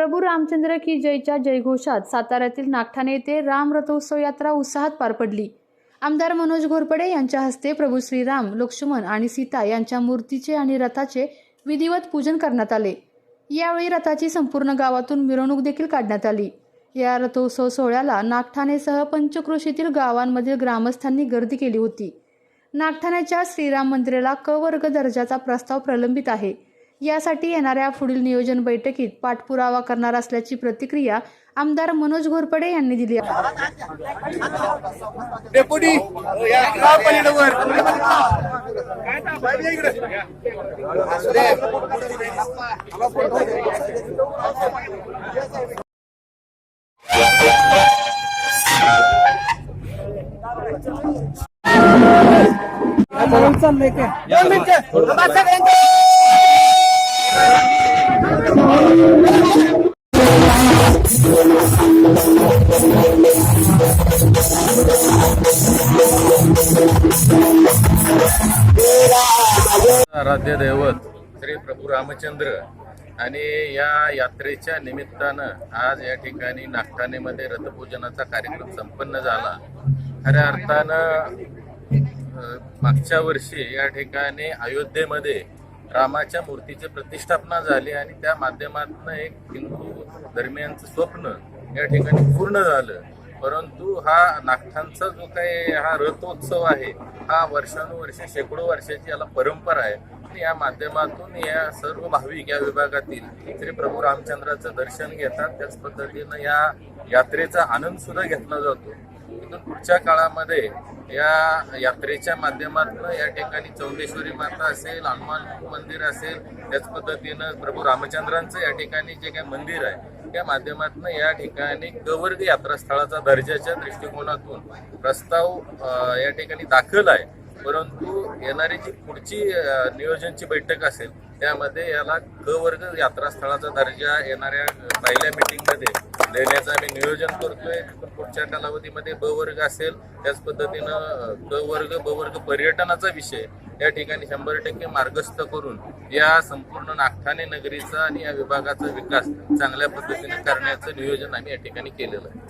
प्रभू रामचंद्र की जयच्या जयघोषात साताऱ्यातील नागठाणे येथे राम रथोत्सव यात्रा उत्साहात पार पडली. आमदार मनोज घोरपडे यांच्या हस्ते प्रभू श्रीराम लक्ष्मण आणि सीता यांच्या मूर्तीचे आणि रथाचे विधिवत पूजन करण्यात आले. यावेळी रथाची संपूर्ण गावातून मिरवणूक देखील काढण्यात आली. या रथोत्सव सोहळ्याला नागठाणेसह पंचक्रोशीतील गावांमधील ग्रामस्थांनी गर्दी केली होती. नागठाण्याच्या श्रीराम मंदिराला क वर्ग दर्जाचा प्रस्ताव प्रलंबित आहे. यासाठी येणाऱ्या पुढील नियोजन बैठकीत पाठपुरावा करणार असल्याची प्रतिक्रिया आमदार मनोज घोरपडे यांनी दिली आहे. आराध्य दैवत श्री प्रभू रामचंद्र आणि या यात्रेच्या निमित्तानं आज या ठिकाणी नागठाणेमध्ये रथपूजनाचा कार्यक्रम संपन्न झाला. खऱ्या अर्थानं मागच्या वर्षी या ठिकाणी अयोध्येमध्ये रामाच्या मूर्तीची प्रतिष्ठापना झाली आणि त्या माध्यमातून एक हिंदू धर्मियांचं स्वप्न या ठिकाणी पूर्ण झालं. परंतु हा नागठांचा जो काही हा रथोत्सव आहे हा वर्षानुवर्षे शेकडो वर्षाची याला परंपरा आहे. आणि या माध्यमातून या सर्व भाविक या विभागातील श्री प्रभू रामचंद्राचं दर्शन घेतात. त्याच पद्धतीनं या यात्रेचा आनंद सुद्धा घेतला जातो. पुढच्या काळामध्ये या यात्रेच्या माध्यमातून या ठिकाणी चौंडेश्वरी माता असेल हनुमान मंदिर असेल त्याच पद्धतीनं प्रभू रामचंद्रांचं या ठिकाणी जे काही मंदिर आहे त्या माध्यमातून या ठिकाणी गवर्ग यात्रास्थळाचा दर्जाच्या दृष्टिकोनातून प्रस्ताव या ठिकाणी दाखल आहे. परंतु येणारी जी पुढची नियोजनची बैठक असेल त्यामध्ये याला क वर्ग यात्रास्थळाचा दर्जा येणाऱ्या पहिल्या मिटिंगमध्ये देण्याचं आम्ही नियोजन करतोय. पुढच्या कालावधीमध्ये ब वर्ग असेल त्याच पद्धतीनं क वर्ग ब वर्ग पर्यटनाचा विषय या ठिकाणी शंभर टक्के मार्गस्थ करून या संपूर्ण नागठाणे नगरीचा आणि या विभागाचा विकास चांगल्या पद्धतीने करण्याचं नियोजन आम्ही या ठिकाणी केलेलं आहे.